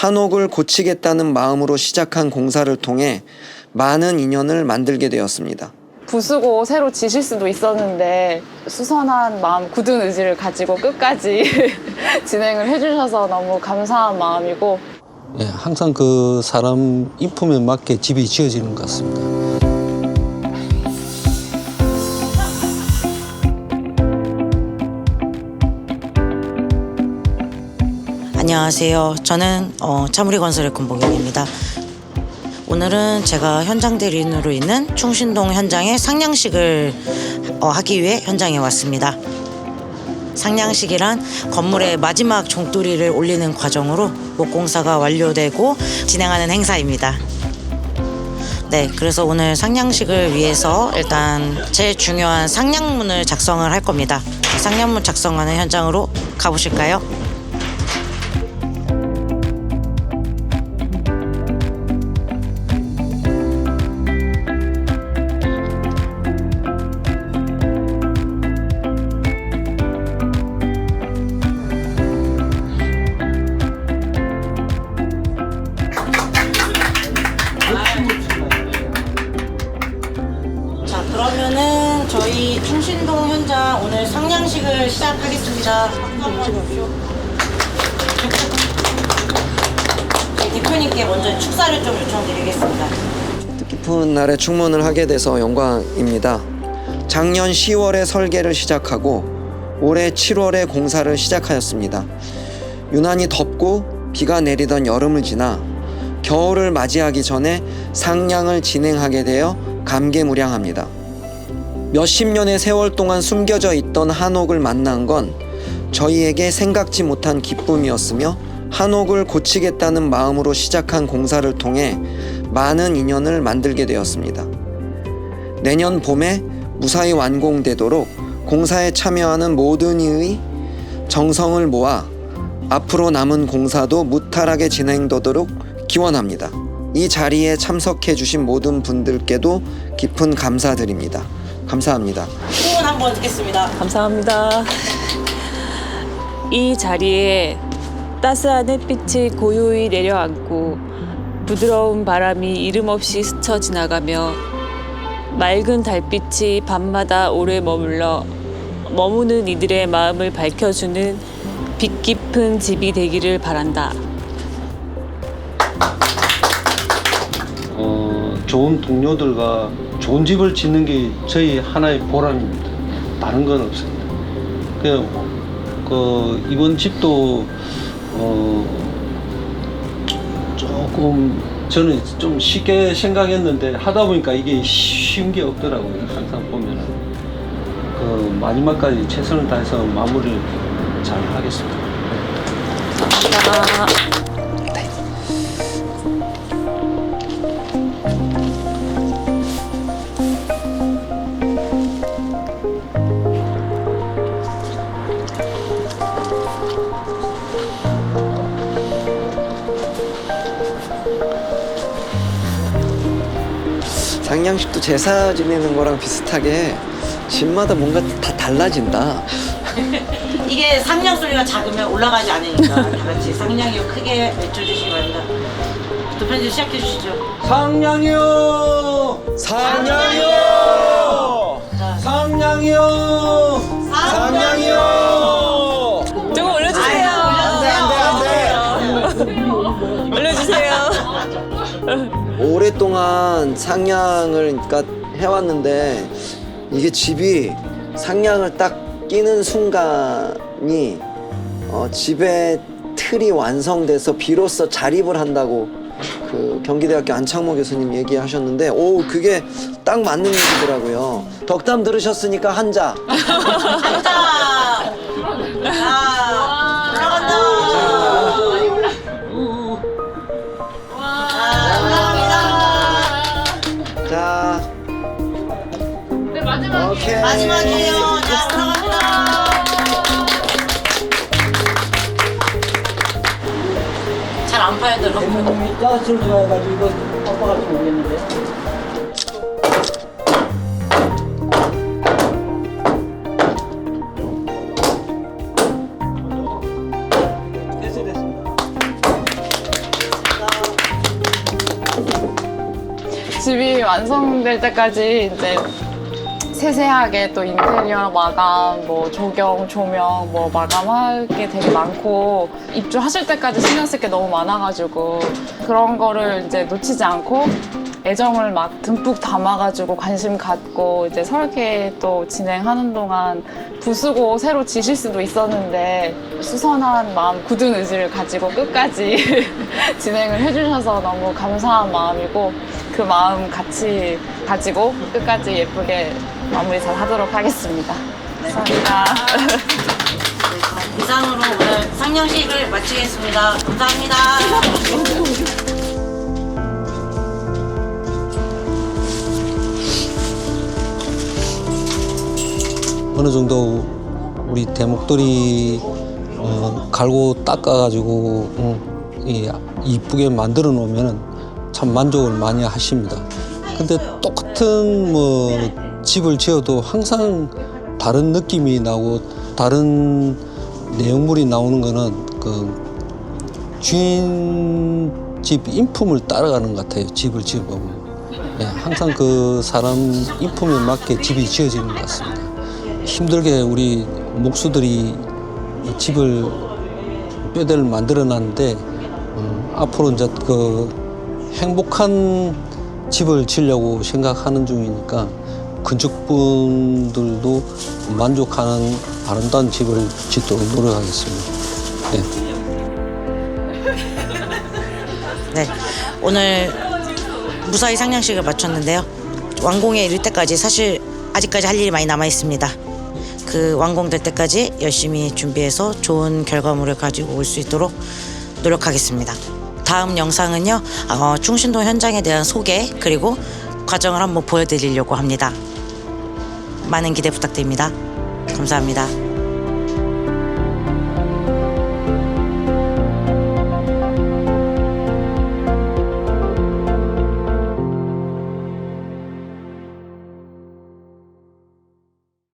한옥을 고치겠다는 마음으로 시작한 공사를 통해 많은 인연을 만들게 되었습니다. 부수고 새로 지실 수도 있었는데 수선한 마음, 굳은 의지를 가지고 끝까지 진행을 해주셔서 너무 감사한 마음이고 예, 항상 그 사람 인품에 맞게 집이 지어지는 것 같습니다. 안녕하세요. 저는 어, 차무리 건설의 군복영입니다. 오늘은 제가 현장 대리인으로 있는 충신동 현장의 상냥식을 어, 하기 위해 현장에 왔습니다. 상냥식이란 건물의 마지막 종돌이를 올리는 과정으로 목공사가 완료되고 진행하는 행사입니다. 네, 그래서 오늘 상냥식을 위해서 일단 제일 중요한 상냥문을 작성을 할 겁니다. 상냥문 작성하는 현장으로 가보실까요? 충신동 현장 오늘 상냥식을 시작하겠습니다. 대표님께 먼저 축사를 좀 요청드리겠습니다. 뜻깊은 날에 충문을 하게 돼서 영광입니다. 작년 10월에 설계를 시작하고 올해 7월에 공사를 시작하였습니다. 유난히 덥고 비가 내리던 여름을 지나 겨울을 맞이하기 전에 상량을 진행하게 되어 감개무량합니다. 몇십 년의 세월 동안 숨겨져 있던 한옥을 만난 건 저희에게 생각지 못한 기쁨이었으며 한옥을 고치겠다는 마음으로 시작한 공사를 통해 많은 인연을 만들게 되었습니다. 내년 봄에 무사히 완공되도록 공사에 참여하는 모든 이의 정성을 모아 앞으로 남은 공사도 무탈하게 진행되도록 기원합니다. 이 자리에 참석해 주신 모든 분들께도 깊은 감사드립니다. 감사합니다. 후원 한번 듣겠습니다. 감사합니다. 이 자리에 따스한 햇빛이 고요히 내려앉고 부드러운 바람이 이름 없이 스쳐 지나가며 맑은 달빛이 밤마다 오래 머물러 머무는 이들의 마음을 밝혀주는 빛 깊은 집이 되기를 바란다. 어, 좋은 동료들과 좋은 집을 짓는 게 저희 하나의 보람입니다. 다른 건 없습니다. 그, 그 이번 집도 어, 조금 저는 좀 쉽게 생각했는데 하다 보니까 이게 쉬운 게 없더라고요. 항상 보면은 그 마지막까지 최선을 다해서 마무리를 잘 하겠습니다. 상냥식도 제사 지내는 거랑 비슷하게 집마다 뭔가 다 달라진다. 이게 상냥 소리가 작으면 올라가지 않으니까 다 같이 상냥이요 크게 외쳐주시기 바랍니다. 대표님 시작해 주시죠. 상냥이요! 상냥이요! 상냥이요! 상냥이요! 조금 올려주세요. 올려주세요. 오랫동안 상냥을 그러니까 해왔는데 이게 집이 상냥을 딱 끼는 순간이 어, 집의 틀이 완성돼서 비로소 자립을 한다고 그 경기대학교 안창모 교수님 얘기하셨는데 오 그게 딱 맞는 얘기더라고요. 덕담 들으셨으니까 한자. 간다. 자, 마지막이에요. 자, 올라갑니다. 잘 안 파야 되나? 가지고 아빠가 좀 모르겠는데. 집이 완성될 때까지 이제 세세하게 또 인테리어 마감, 뭐 조경, 조명, 뭐 마감할 게 되게 많고 입주하실 때까지 신경 쓸 게 너무 많아가지고 그런 거를 이제 놓치지 않고 애정을 막 듬뿍 담아가지고 관심 갖고 이제 설계 또 진행하는 동안 부수고 새로 지실 수도 있었는데 수선한 마음, 굳은 의지를 가지고 끝까지 진행을 해주셔서 너무 감사한 마음이고 그 마음 같이 가지고 끝까지 예쁘게 마무리 잘 하도록 하겠습니다. 감사합니다. 이상으로 오늘 상영식을 마치겠습니다. 감사합니다. 어느 정도 우리 대목들이 어, 갈고 닦아가지고 어, 이, 이쁘게 만들어 놓으면 참 만족을 많이 하십니다. 근데 똑같은 뭐 집을 지어도 항상 다른 느낌이 나고 다른 내용물이 나오는 거는 그 주인 집 인품을 따라가는 것 같아요. 집을 지어보면. 예, 항상 그 사람 인품에 맞게 집이 지어지는 것 같습니다. 힘들게 우리 목수들이 이 집을 뼈대를 만들어 놨는데 음, 앞으로 이제 그 행복한 집을 지려고 생각하는 중이니까 건축분들도 만족하는 아름다운 집을 짓도록 노력하겠습니다. 네. 네, 오늘 무사히 상영식을 마쳤는데요. 완공에 이를 때까지 사실 아직까지 할 일이 많이 남아 있습니다. 그 완공될 때까지 열심히 준비해서 좋은 결과물을 가지고 올 수 있도록 노력하겠습니다. 다음 영상은요, 어, 충신도 현장에 대한 소개 그리고 과정을 한번 보여드리려고 합니다. 많은 기대 부탁드립니다. 감사합니다.